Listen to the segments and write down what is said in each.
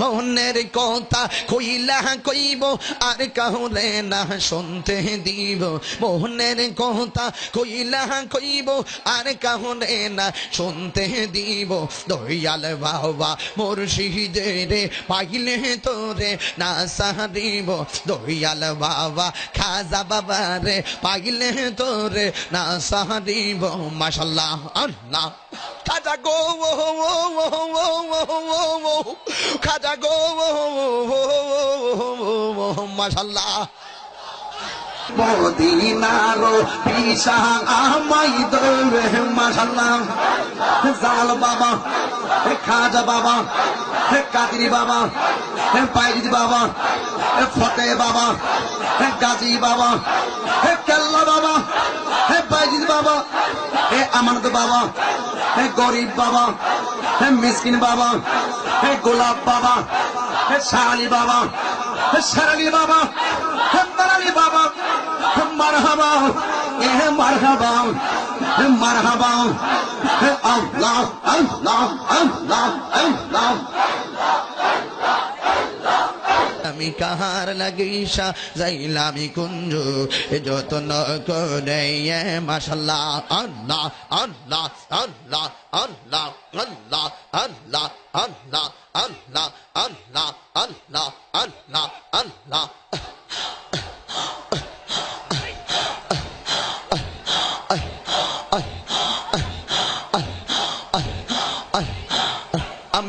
মনের কথা কইলা কইব, আর কাহলে না শুনতে দিব। মনের কথা কইলা কইব, আর কাহলে না শুনতে দিব। দয়াল বাবা মুর্শিদের, পাইলে তোরে না সারিব দয়াল বাবা খাজা বাবা রে পাইলে তোরে না সারিব মাশাল্লাহ, আল্লাহ। খাজা গো খাজা গো মাশাল্লাহ মদিনারো পিসা আমাই দৌড়ে মাশাল্লাহ জাল বাবা খাজা বাবা কাদির বাবা বাইরিদ বাবা ফতে বাবা গাজী বাবা কেল্লা বাবা بابا اے امند بابا اے گوریب بابا اے مسکن بابا اے گلاب بابا اے شاہ بابا اے شر بابا اے مر علی بابا اے مرحبا اے مرحبا اے مرحبا اے اللہ اللہ اللہ اللہ اللہ আমি কাহার লাগিসা যাইলামি কুঞ্জ যতন করে মাসাল্লাহ আল্লাহ আল্লাহ আল্লাহ আল্লাহ আল্লাহ আল্লাহ আল্লাহ আল্লাহ আল্লাহ আল্লাহ আল্লাহ আল্লাহ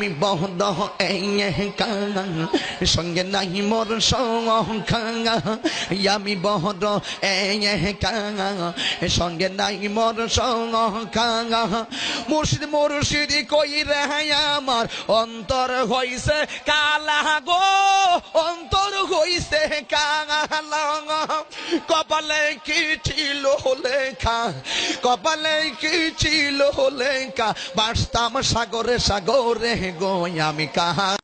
আমি বহদ কাঙা সঙ্গে নাই মোর আমি বহদ সঙ্গে নাই মোর সংখ্যা। মুর্শিদ মুর্শিদ কই রে আমার, অন্তর হইছে কালা গো, অন্তর হইছে কালা কপালে কি ছিল লেখা? কপালে কি ছিল লেখা? বাসতাম সাগরে সাগরে গো আমি কাহা